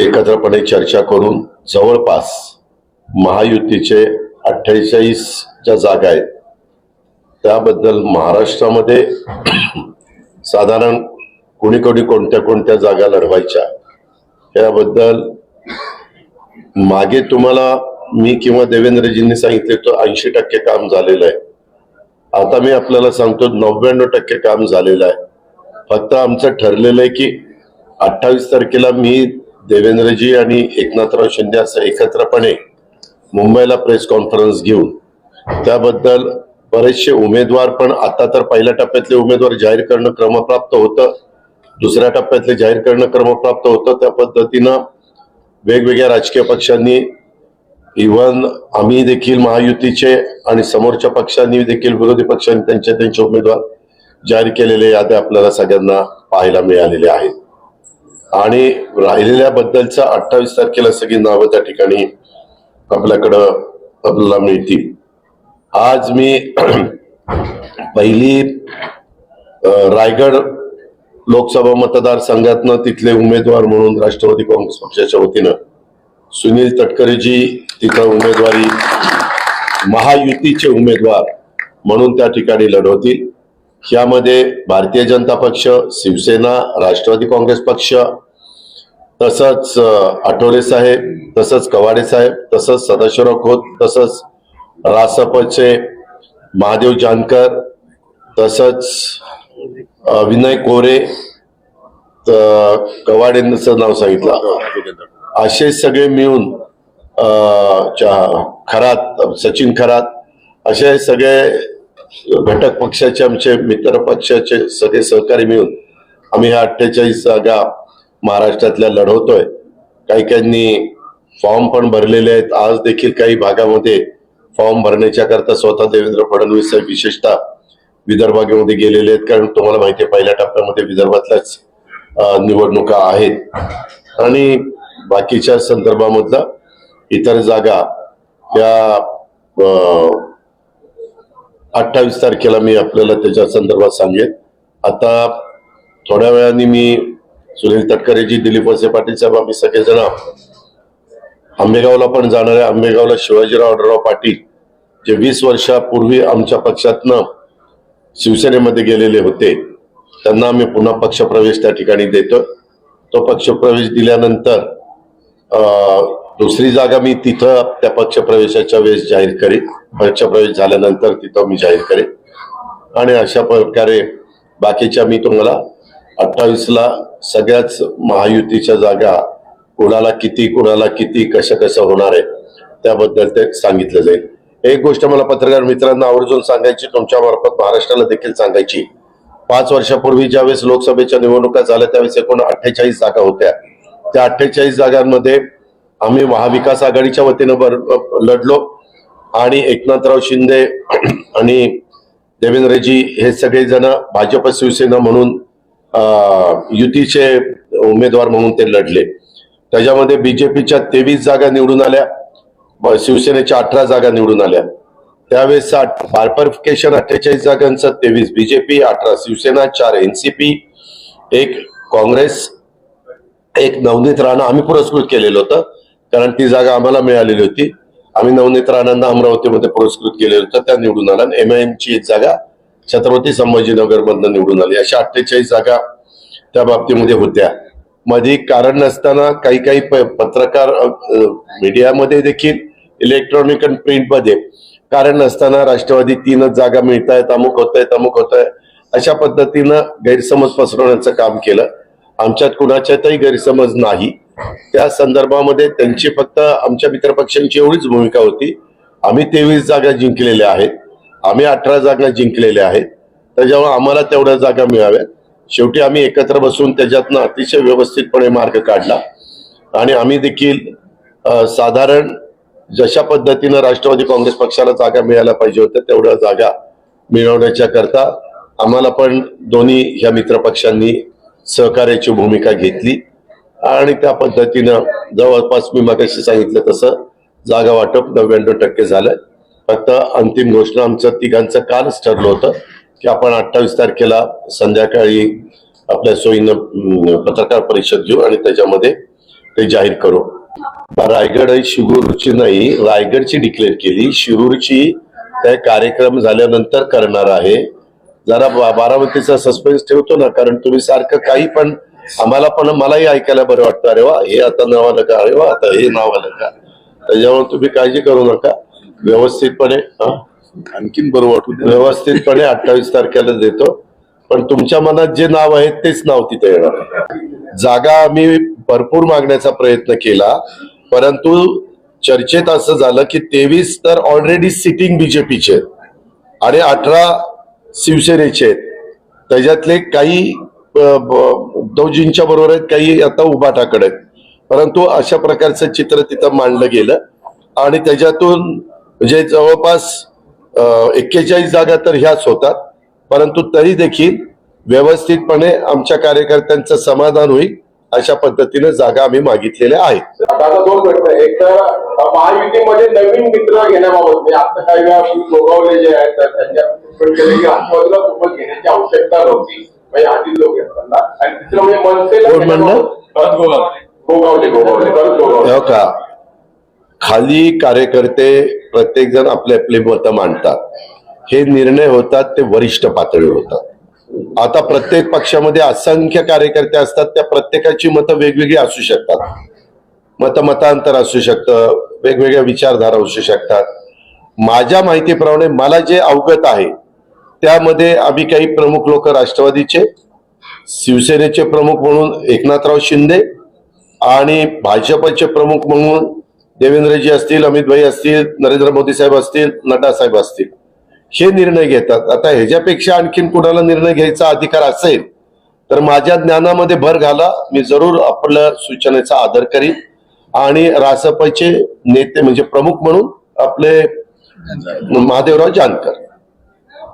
एकत्रपणे चर्चा करून जवळपास महायुतीचे अठ्ठेचाळीस ज्या जागा आहेत. त्याबद्दल महाराष्ट्रामध्ये साधारण कोणी कोणी कोणत्या कोणत्या जागा लढवायच्या याबद्दल मागे तुम्हाला मी किंवा देवेंद्रजींनी सांगितले तो ऐंशी टक्के काम झालेलं आहे. आता मी आपल्याला सांगतो नव्याण्णव टक्के काम झालेलं आहे. फक्त आमचं ठरलेलं आहे की अठ्ठावीस तारखेला मी देवेंद्रजी आणि एकनाथराव शिंदे असं एकत्रपणे मुंबईला प्रेस कॉन्फरन्स घेऊन त्याबद्दल बरेचसे उमेदवार पण आता तर पहिल्या टप्प्यातले उमेदवार जाहीर करणं क्रमप्राप्त होतं दुसऱ्या टप्प्यातले जाहीर करणं क्रमप्राप्त होतं त्या पद्धतीनं वेगवेगळ्या राजकीय पक्षांनी इव्हन आम्ही देखील महायुतीचे आणि समोरच्या पक्षांनी देखील विरोधी पक्षांनी त्यांचे त्यांचे उमेदवार जाहीर केलेले याद्या आपल्याला सगळ्यांना पाहायला मिळालेल्या आहेत. आणि राहिलेल्या बद्दलच्या अठ्ठावीस तारखेला सगळी नावं त्या ठिकाणी आपल्याकडं आपल्याला मिळतील. आज मी पहिली रायगड लोकसभा मतदारसंघातनं तिथले उमेदवार म्हणून राष्ट्रवादी काँग्रेस पक्षाच्या वतीनं सुनील तटकरेजी तिथं उमेदवारी महायुतीचे उमेदवार म्हणून त्या ठिकाणी लढवतील. यामध्ये भारतीय जनता पक्ष शिवसेना राष्ट्रवादी काँग्रेस पक्ष तसंच आठवले साहेब तसंच कवाडे साहेब तसंच सदाशिवराव खोत तसंच रासपचे महादेव जानकर तसंच विनय कोरे कवाडेंचं नाव सांगितलं. असे सगळे मिळून खरात सचिन खरात असे सगळे घटक पक्षाचे आमचे मित्र पक्षाचे सगळे सहकारी मिळून आम्ही ह्या अठ्ठेचाळीस जागा महाराष्ट्रातल्या लढवतोय. काही काहींनी फॉर्म पण भरलेले आहेत. आज देखील काही भागामध्ये फॉर्म भरण्याच्या करता स्वतः देवेंद्र फडणवीस साहेब विशेषतः विदर्भामध्ये गेलेले आहेत. कारण तुम्हाला माहिती आहे पहिल्या टप्प्यामध्ये विदर्भातल्याच निवडणुका आहेत. आणि बाकीच्या संदर्भामधला इतर जागा या अठ्ठावीस तारखेला मी आपल्याला त्याच्या संदर्भात सांगेन. आता थोड्या वेळाने मी सुनील तटकरेजी दिलीप वसे पाटील साहेब आम्ही सगळेजण आंबेगावला पण जाणार आहे. आंबेगावला शिवाजीराव आढळराव पाटील जे वीस वर्षापूर्वी आमच्या पक्षातनं शिवसेनेमध्ये गेलेले होते त्यांना आम्ही पुन्हा पक्षप्रवेश त्या ठिकाणी देतो तो पक्षप्रवेश दिल्यानंतर अं, दुसरी जागा मी तिथं त्या पक्षप्रवेशाच्या वेळेस जाहीर करेन. पक्षप्रवेश झाल्यानंतर तिथं मी जाहीर करेन. आणि अशा प्रकारे बाकीच्या मी तुम्हाला अठ्ठावीसला सगळ्याच महायुतीच्या जागा कुणाला किती कुणाला किती कसं कसं होणार आहे त्याबद्दल ते सांगितलं जाईल. एक गोष्ट मला पत्रकार मित्रांना आवर्जून सांगायची तुमच्या मार्फत महाराष्ट्राला देखील सांगायची. पाच वर्षापूर्वी ज्यावेळेस लोकसभेच्या निवडणुका झाल्या त्यावेळेस एकूण अठ्ठेचाळीस जागा होत्या. त्या अठ्ठेचाळीस जागांमध्ये आम्ही महाविकास आघाडीच्या वतीनं बर लढलो. आणि एकनाथराव शिंदे आणि देवेंद्रजी हे सगळेजण भाजप शिवसेना म्हणून युतीचे उमेदवार म्हणून ते लढले. त्याच्यामध्ये बीजेपीच्या तेवीस जागा निवडून आल्या. शिवसेनेच्या अठरा जागा निवडून आल्या. त्यावेळेस बायपरिफिकेशन अठ्ठेचाळीस जागांचं तेवीस बीजेपी अठरा शिवसेना चार एनसीपी एक काँग्रेस एक नवनीत राणा आम्ही पुरस्कृत केलेलं होतं. कारण ती जागा आम्हाला मिळालेली होती. आम्ही नवनेत्र आनंद अमरावतीमध्ये पुरस्कृत केलेलं होतं त्या निवडून आल्या एम आय एमची एक जागा छत्रपती संभाजीनगर मधनं निवडून आली. अशा अठ्ठेचाळीस जागा त्या बाबतीमध्ये होत्या. मध्ये कारण नसताना काही काही प- पत्रकार मीडियामध्ये देखील इलेक्ट्रॉनिक आणि प्रिंटमध्ये कारण नसताना राष्ट्रवादी तीनच जागा मिळत आहेत अमुक होत आहेत अमुक होत आहे अशा पद्धतीनं गैरसमज पसरवण्याचं काम केलं. आमच्यात कुणाच्यातही गैरसमज नाही. त्या संदर्भामध्ये त्यांची फक्त आमच्या मित्रपक्षांची एवढीच भूमिका होती. आम्ही तेवीस जागा जिंकलेल्या आहेत. आम्ही अठरा जागा जिंकलेल्या आहेत. त्याच्यामुळे आम्हाला तेवढ्या जागा मिळाव्यात. शेवटी आम्ही एकत्र बसून त्याच्यातनं अतिशय व्यवस्थितपणे मार्ग काढला. आणि आम्ही देखील साधारण जशा पद्धतीनं राष्ट्रवादी काँग्रेस पक्षाला जागा मिळायला पाहिजे होत्या तेवढ्या जागा मिळवण्याच्या करता आम्हाला पण दोन्ही ह्या मित्रपक्षांनी सहकार्याची भूमिका घेतली. आणि त्या पद्धतीनं जवळपास मी मगाशी सांगितलं तसं जागा वाटप नव्याण्णव टक्के झालं. फक्त अंतिम घोषणा आमचं तिघांचं कालच ठरलं होतं की आपण अठ्ठावीस तारखेला संध्याकाळी आपल्या सोयीनं पत्रकार परिषद घेऊ आणि त्याच्यामध्ये ते जाहीर करू. रायगड ही शिरूरची नाही रायगडची डिक्लेअर केली. शिरूरची काय कार्यक्रम झाल्यानंतर करणार आहे. जरा बारामतीचा सस्पेन्स ठेवतो ना कारण तुम्ही सारखं काही पण आम्हाला पण मलाही ऐकायला बरं वाटतं अरे वा हे आता नाव आलं का? अरे वा आता हे नाव आलं का? त्याच्यामुळे तुम्ही काळजी करू नका. व्यवस्थितपणे हा? आणखीन बरं वाटू. व्यवस्थितपणे अठ्ठावीस तारखेला देतो. पण तुमच्या मनात जे नाव आहे तेच नाव तिथे येणार. जागा आम्ही भरपूर मागण्याचा प्रयत्न केला. परंतु चर्चेत असं झालं की तेवीस तर ऑलरेडी सिटिंग बीजेपीचे आणि अठरा शिवसेनेचे आहेत. त्याच्यातले काही उद्धवजींच्या बरोबर आहेत काही आता उभाटाकडे आहेत. परंतु अशा प्रकारचं चित्र तिथं मांडलं गेलं आणि त्याच्यातून म्हणजे जवळपास एक्केचाळीस जागा तर ह्याच होतात. परंतु तरी देखील व्यवस्थितपणे आमच्या कार्यकर्त्यांचं समाधान होईल अशा पद्धतीने जागा आम्ही मागितलेल्या आहेत. आता दोन प्रश्न एक तर महायुतीमध्ये नवीन मित्र घेण्याबाबत म्हणजे आता काही वेळा गोगावले जे आहेत त्यांच्या घेण्याची आवश्यकता नव्हती. म्हणजे आधी लोक घेताना आणि तिसरं म्हणजे मनसेला कोण म्हणलं? घेण्याबाबत- भरत गोगावले. गोगावले गोगावले भरत गोगावले. हो का? खाली कार्यकर्ते प्रत्येक जण आपले आपले मतं मांडतात. हे निर्णय होतात ते वरिष्ठ पातळीवर होतात. आता प्रत्येक पक्षामध्ये असंख्य कार्यकर्ते असतात त्या प्रत्येकाची मतं वेगवेगळी असू शकतात. मत मतांतर असू शकतं वेगवेगळ्या विचारधारा असू शकतात. माझ्या माहितीप्रमाणे मला जे अवगत आहे त्यामध्ये आम्ही काही प्रमुख लोक राष्ट्रवादीचे शिवसेनेचे प्रमुख म्हणून एकनाथराव शिंदे आणि भाजपचे प्रमुख म्हणून देवेंद्रजी असतील अमितभाई असतील नरेंद्र मोदी साहेब असतील नड्डा साहेब असतील. हे निर्णय घेतात. आता ह्याच्यापेक्षा आणखीन कुणाला निर्णय घ्यायचा अधिकार असेल तर माझ्या ज्ञानामध्ये भर घाला. मी जरूर आपल्या सूचनेचा आदर करीन. आणि रासपचे नेते म्हणजे प्रमुख म्हणून आपले महादेवराव जानकर.